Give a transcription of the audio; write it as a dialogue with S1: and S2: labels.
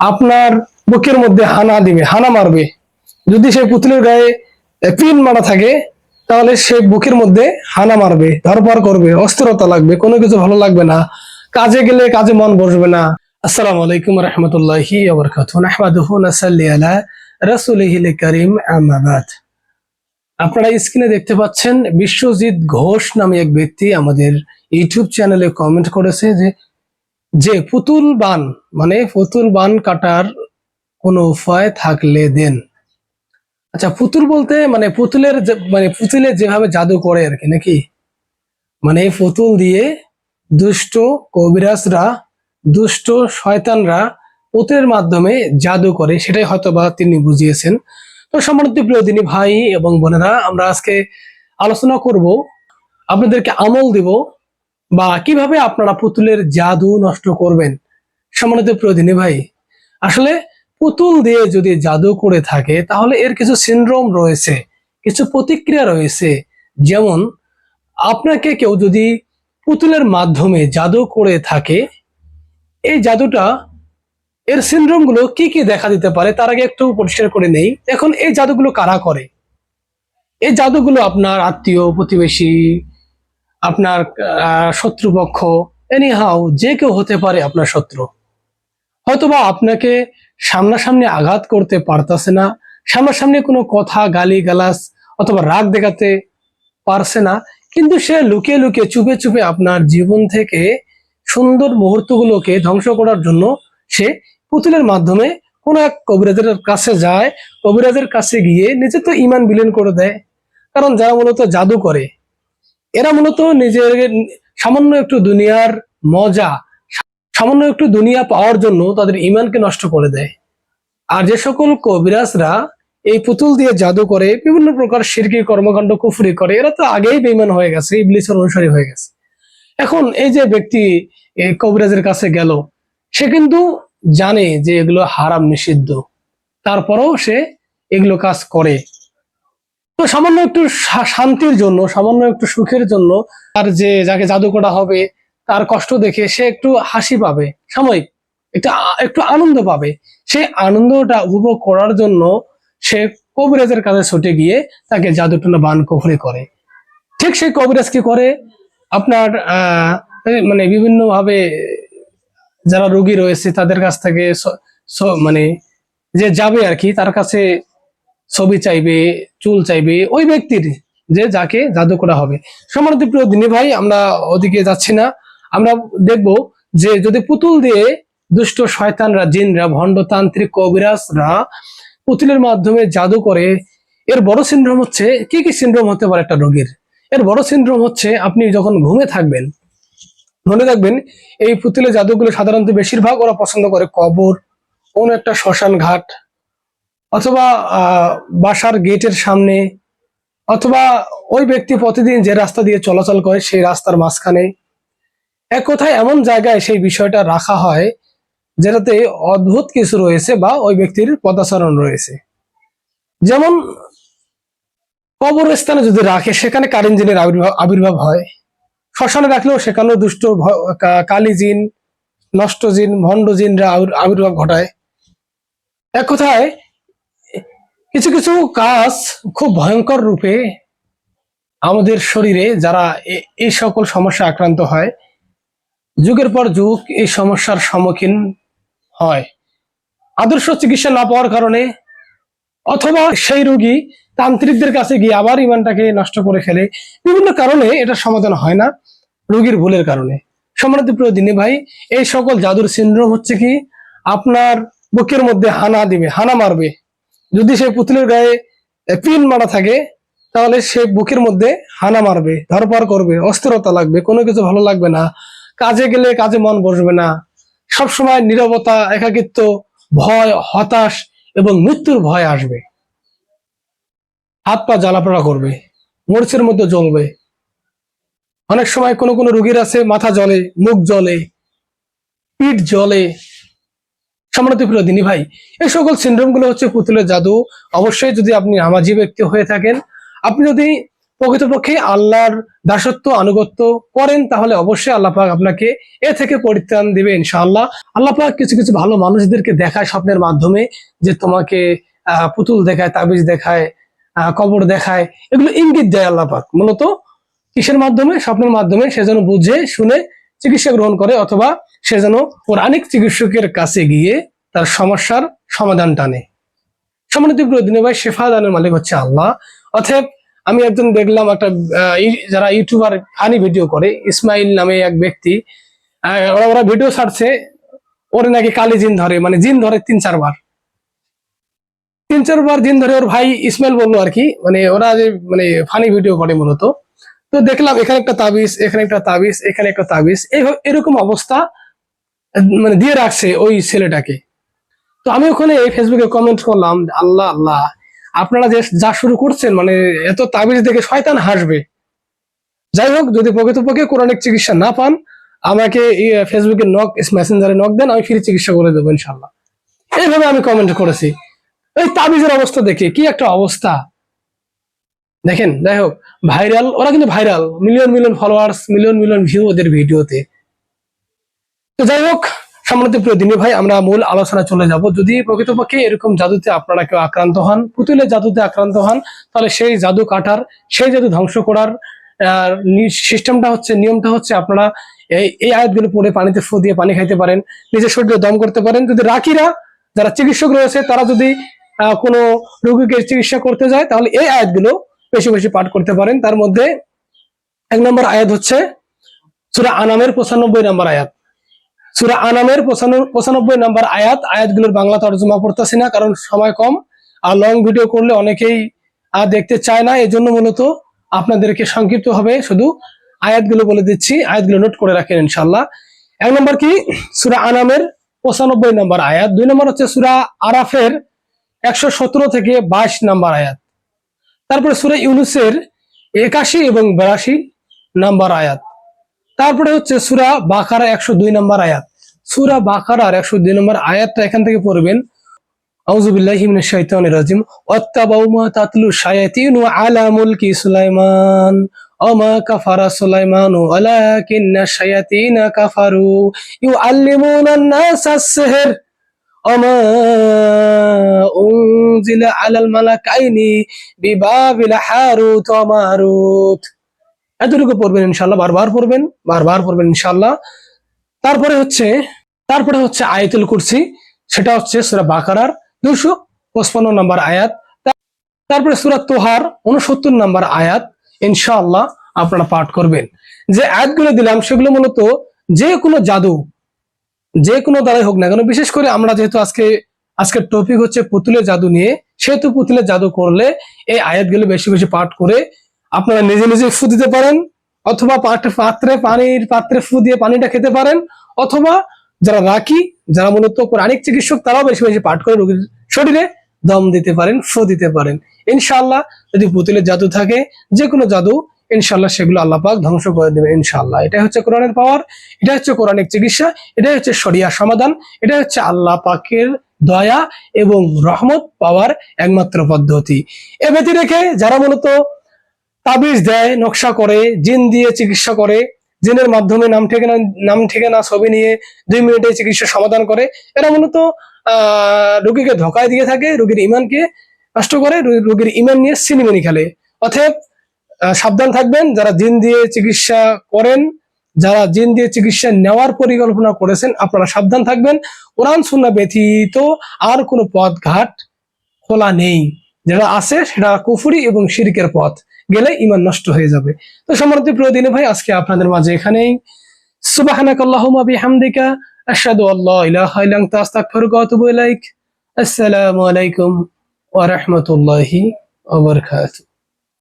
S1: আপনার বুকের মধ্যে হানা দিবে, হানা মারবে। যদি সেই পুতুলের গায়ে পিন মারা থাকে, তাহলে সে বুকের মধ্যে হানা মারবে ধরপড় করবে, অস্থিরতা লাগবে, কোনো কিছু ভালো লাগবে না। কাজে গেলে কাজে মন বসবে না। আসসালামু আলাইকুম রহমতুল্লাহি কারীম আম্মা বাদ। আপনারা স্ক্রিনে দেখতে পাচ্ছেন বিশ্বজিৎ ঘোষ নামে এক ব্যক্তি আমাদের ইউটিউব চ্যানেলে কমেন্ট করেছে যে যে পুতুল বান মানে পুতুল বান কাটার কোনো উপায় থাকলে দেন। আচ্ছা পুতুল বলতে মানে পুতুলের মানে পুতুলে যেভাবে জাদু করে আর কি, নাকি? মানে এই পুতুল দিয়ে দুষ্ট কবিরাজরা, দুষ্ট শয়তানরা পুতুলের মাধ্যমে জাদু করে, সেটাই হয়তো বা তিনি বুঝিয়েছেন। তো সম্মানিত প্রিয় দিনী ভাই এবং বোনেরা, আমরা আজকে আলোচনা করব, আপনাদেরকে আমল দিব বা কীভাবে আপনারা পুতুলের জাদু নষ্ট করবেন? সম্মানিত প্রিয় ভাই, আসলে পুতুল দিয়ে যদি জাদু করে থাকে, তাহলে এর কিছু সিনড্রোম রয়েছে, কিছু প্রতিক্রিয়া রয়েছে। যেমন, আপনাকে কেউ যদি পুতুলের মাধ্যমে জাদু করে থাকে, এই জাদুটা এর সিনড্রোমগুলো কি কি দেখা দিতে পারে তার আগে একটু পরিষ্কার করে নেই। এখন এই জাদুগুলো কারা করে? এই জাদুগুলো আপনার আত্মীয়, প্রতিবেশী আপনার শত্রুপক্ষ এনিহাও যে কেউ হতে পারে আপনার শত্রু। হয়তোবা আপনাকে সামনাসামনি আঘাত করতে পারতাছে না, সামনাসামনি কোনো কথা গালি গালাস অথবা রাগ দেখাতে পারছে না, কিন্তু সে লুকিয়ে লুকিয়ে, চুপে চুপে আপনার জীবন থেকে সুন্দর মুহূর্তগুলোকে ধ্বংস করার জন্য সে পুতুলের মাধ্যমে কোনো এক কবিরাজের কাছে যায়, কবিরাজের কাছে গিয়ে নিজে তো ইমান বিলীন করে দেয়। কারণ যারা মূলত জাদু করে এরা মূলত নিজের সামান্য একটু দুনিয়ার মজা, সামান্য একটু দুনিয়া পাওয়ার জন্য তাদের ইমানকে নষ্ট করে দেয়। আর যে সকল কবিরাজরা এই পুতুল দিয়ে জাদু করে, বিভিন্ন প্রকার শিরকি, কর্মকাণ্ড, কুফরি করে, এরা তো আগেই বেইমান হয়ে গেছে, ইবলিসের অনুসারী হয়ে গেছে। এখন এই যে ব্যক্তি কবিরাজের কাছে গেল, সে কিন্তু জানে যে এগুলো হারাম, নিষিদ্ধ। তারপরেও সে এগুলো কাজ করে। তো সামান্য একটু শান্তির জন্য, সামান্য একটু সুখের জন্য তার যে, যাকে জাদু করা হবে, তার কষ্ট দেখে সে একটু হাসি পাবে, সাময়িক, একটু একটু আনন্দ পাবে। সেই আনন্দটা উপভোগ করার জন্য সে কবিরাজের কাছে ছুটে গিয়ে তাকে জাদুটনা বান কফরি করে। ঠিক সেই কবিরাজ কি করে? আপনার মানে বিভিন্ন ভাবে যারা রোগী রয়েছে, তাদের কাছ থেকে স- স- মানে যে যাবে আর কি, তার কাছে ছবি চাইবে, চুল চাইবে, ওই ব্যক্তির যে যাকে জাদু করা হবে। সম্মানিত প্রিয় দিনী ভাই, আমরা ওদিকে যাচ্ছি না। আমরা দেখব যে যদি পুতুল দিয়ে দুষ্ট শয়তানরা, জিনরা, ভণ্ডতান্ত্রিক কবিরাজরা পুতুলের মাধ্যমে জাদু করে, এর বড় সিনড্রোম হচ্ছে, কি কি সিন্ড্রোম হতে পারে একটা রোগীর? এর বড় সিন্ড্রোম হচ্ছে, আপনি যখন ঘুমে থাকবেন, মনে রাখবেন, এই পুতুলের জাদুগুলো সাধারণত বেশিরভাগ ওরা পছন্দ করে কবর, কোন একটা শ্মশান ঘাট অথবা বাসার গেটের সামনে, অথবা ওই ব্যক্তি প্রতিদিন যে রাস্তা দিয়ে চলাচল করে সেই রাস্তার মাঝখানে। এক কথায় এমন জায়গায় সেই বিষয়টা রাখা হয়, যেটাতে অদ্ভুত কিছু রয়েছে বা ওই ব্যক্তির পদাচরণ রয়েছে। যেমন, কবরস্থানে যদি রাখে, সেখানে কারেন জিনের আবির্ভাব আবির্ভাব হয়। শ্মশানে রাখলেও সেখানেও দুষ্ট ভ- কা- কালী জিন, নষ্ট জিন, ভণ্ড জিনরা আবির্ভাব ঘটায়। এক কথায় কিছু কিছু কাজ খুব ভয়ঙ্কর রূপে আমাদের শরীরে যারা এই সকল সমস্যা আক্রান্ত হয়, যুগের পর যুগ এই সমস্যার সম্মুখীন হয়। আদর্শ চিকিৎসা না পাওয়ার কারণে অথবা সেই রোগী তান্ত্রিকদের কাছে গিয়ে আবার ইমানটাকে নষ্ট করে ফেলে। বিভিন্ন কারণে এটা সমাধান হয় না, রোগীর ভুলের কারণে। সম্মানিত প্রিয় দিনী ভাই, এই সকল জাদুর সিন্ড্রোম হচ্ছে কি, আপনার বুকের মধ্যে হানা দিবে, হানা মারবে। যদি সেই পুতুলের গায়ে পিন মারা থাকে, তাহলে সে বুকের মধ্যে হানা মারবে ধরপড় করবে, অস্থিরতা লাগবে, কোনো কিছু ভালো লাগবে না, কাজে গেলে কাজে মন বসবে না। সবসময় নীরবতা, একাকিত্ব, ভয়, হতাশ এবং মৃত্যুর ভয় আসবে। হাত পা জ্বালাপড়া করবে, মরিচের মধ্যে জ্বলবে অনেক সময় কোনো কোনো রুগীর আছে, মাথা জ্বলে, মুখ জ্বলে, পিঠ জ্বলে সম্মানিত প্রিয় দিনী ভাই এই সকল সিন্ড্রোমগুলো হচ্ছে পুতুলের জাদু। অবশ্যই যদি আপনি নামাজি ব্যক্তি হয়ে থাকেন, আপনি যদি প্রকৃতপক্ষে আল্লাহর দাসত্ব, আনুগত্য করেন, তাহলে অবশ্যই আল্লাহ পাক আপনাকে এ থেকে পরিত্রাণ দিবে ইনশাআল্লাহ। আল্লাহ পাক কিছু কিছু ভালো মানুষদেরকে দেখায় স্বপ্নের মাধ্যমে, যে তোমাকে পুতুল দেখায়, তাবিজ দেখায় কবর দেখায়, এগুলো ইঙ্গিত দেয় আল্লাহ পাক। মূলত কিসের মাধ্যমে? স্বপ্নের মাধ্যমে সে যেন বুঝে, শুনে চিকিৎসা গ্রহণ করে অথবা সে যেন পৌরাণিক চিকিৎসকের কাছে গিয়ে তার সমস্যার সমাধান টানে। সম্মানিত প্রদিনী ভাই শেফা দানের মালিক হচ্ছে আল্লাহ। অতএব আমি একজন দেখলাম একটা যারা ইউটিউবার ফানি ভিডিও করে, ইসমাইল নামে এক ব্যক্তি ওরা ওরা ভিডিও ছাড়ছে, ওরে নাকি কালি জিন ধরে মানে জিন ধরে তিন চারবার। তিন চারবার জিন ধরে ওর ভাই ইসমাইল বলল আর কি মানে ওরা যে মানে ফানি ভিডিও করে মূলত। তো দেখলাম এখানে একটা তাবিজ, এখানে একটা তাবিজ, এখানে একটা তাবিজ এরকম অবস্থা মানে দিয়ে রাখছে ওই ছেলেটাকে। তো আমি ওখানে এই ফেসবুকে কমেন্ট করলাম, আল্লাহ আল্লাহ, আপনারা যে যা শুরু করছেন মানে এত তাবিজ দেখে শয়তান হাসবে। যাই হোক, যদি প্রকৃতপক্ষে কোরআনিক চিকিৎসা না পান, আমাকে ফেসবুকে নক মেসেঞ্জারে নক দেন, আমি ফ্রি চিকিৎসা করে দেবো ইনশাল্লাহ এইভাবে আমি কমেন্ট করেছি। এই তাবিজের অবস্থা দেখে, কি একটা অবস্থা। দেখেন, যাই হোক ভাইরাল ওরা কিন্তু viral million million followers million million view ওদের ভিডিওতে। তো যাই হোক, সম্মানিত প্রিয় দিনী ভাই, আমরা মূল আলোচনা চলে যাব। যদি প্রকৃতপক্ষে এরকম জাদুতে আপনারা কেউ আক্রান্ত হন, পুতুলের জাদুতে আক্রান্ত হন, তাহলে সেই জাদু কাটার, সেই জাদু ধ্বংস করার সিস্টেমটা হচ্ছে, নিয়মটা হচ্ছে আপনারা এই এই আয়াতগুলো পড়ে পানিতে ফু দিয়ে পানি খাইতে পারেন, নিজের শরীরে দম করতে পারেন। যদি রাকিরা, যারা চিকিৎসক রয়েছে, তারা যদি কোনো রোগীকে চিকিৎসা করতে যায়, তাহলে এই আয়াতগুলো বেশি বেশি পাঠ করতে পারেন। তার মধ্যে এক নম্বর আয়াত হচ্ছে সুরা আনামের পঁচানব্বই নম্বর আয়াত। সুরা আনামের পঁচানব্বই নাম্বার আয়াত, আয়াতগুলোর বাংলা তর্জমা পড়তেছি না, কারণ সময় কম আর লং ভিডিও করলে অনেকেই আর দেখতে চায় না। এই জন্য মূলত আপনাদেরকে সংক্ষিপ্ত হবে শুধু আয়াতগুলো বলে দিচ্ছি। আয়াতগুলো নোট করে রাখেন ইনশাল্লাহ এক নম্বর কি? সুরা আনামের পঁচানব্বই নাম্বার আয়াত। দুই নম্বর হচ্ছে সুরা আরাফের একশো সতেরো থেকে বাইশ নম্বর আয়াত। তারপরে সুরে ইউনুসের একাশি এবং বিরাশি নাম্বার আয়াত। তারপরে হচ্ছে সুরা বাকারা একশো দুই নম্বর আয়াত। সুরা বাকারার একশো দুই নম্বর আয়াতটা এখান থেকে পড়বেন। রাজিম। আলা মুলকি সুলাইমান। কাফারা কাফারু। ইউ وما أنزل على الملكين ببابل هاروت وماروت এতটুকু পড়বেন ইনশাল্লাহ বারবার পড়বেন বারবার পড়বেন ইনশাল্লাহ তারপরে হচ্ছে তারপরে হচ্ছে আয়াতুল কুরসি সেটা হচ্ছে সুরা বাকারার দুশো পঁচপান্ন নম্বর আয়াত তা- তারপরে সুরা তোহার উনসত্তর নম্বর আয়াত ইনশাআল্লাহ আপনারা পাঠ করবেন যে আয়াতগুলো দিলাম সেগুলো মূলত যে কোনো জাদু যে কোনো দ্বারাই হোক না কেন, বিশেষ করে আমরা যেহেতু আজকে, আজকের টপিক হচ্ছে পুতুলের জাদু নিয়ে। সেহেতু পুতুলের জাদু করলে এই আয়াতগুলো বেশি বেশি পাঠ করে আপনারা নিজে নিজে ফু দিতে পারেন, অথবা পাত্রে পানির, পাত্রে ফু দিয়ে পানিটা খেতে পারেন, অথবা যারা রাখি, যারা মূলত প্রাণিক চিকিৎসক, তারাও বেশি বেশি পাঠ করে রোগীর শরীরে দম দিতে পারেন, ফু দিতে পারেন। ইনশাল্লাহ যদি পুতুলের জাদু থাকে যে কোনো জাদু ইনশাআল্লাহ সেগুলো আল্লাহ পাক ধ্বংস করে দেবে ইনশাআল্লাহ। এটা হচ্ছে কোরআনের পাওয়ার এটা হচ্ছে কোরআনিক চিকিৎসা এটা হচ্ছে শরিয়া সমাধান এটা হচ্ছে আল্লাহ পাকের দয়া এবং রহমত পাওয়ার একমাত্র পদ্ধতি। এ ব্যতি রেখে যারা মূলত তাবিজ দেয় নকশা করে জিন দিয়ে চিকিৎসা করে জিনের মাধ্যমে নাম ঠিকানা নাম ঠিকানা ছবি নিয়ে দুই মিনিটে চিকিৎসা সমাধান করে এরা মূলত আহ রোগীকে ধোকায় দিয়ে থাকে রোগীর ইমানকে নষ্ট করে রোগীর ইমান নিয়ে সিনেমানি খেলে। আহ, সাবধান থাকবেন। যারা জিন দিয়ে চিকিৎসা করেন, যারা জিন দিয়ে চিকিৎসা নেওয়ার পরিকল্পনা করেছেন, আপনারা সাবধান থাকবেন। কোরআন সুন্না ব্যতীত আর কোনো পথ ঘাট খোলা নেই। যেটা আছে সেটা কুফুরি এবং শিরকের পথ। গেলে ইমান নষ্ট হয়ে যাবে। তো সম্মানিত প্রিয় দিনে ভাই, আজকে আপনাদের মাঝে এখানেই। সুবাহানাক আল্লাহুম্মা বিহামদিকা, আশহাদু আল্লা ইলাহা ইল্লা আনতা, আস্তাগফিরুকা ওয়া আতুবু আসসালামু আলাইকুম ওয়া রাহমাতুল্লাহি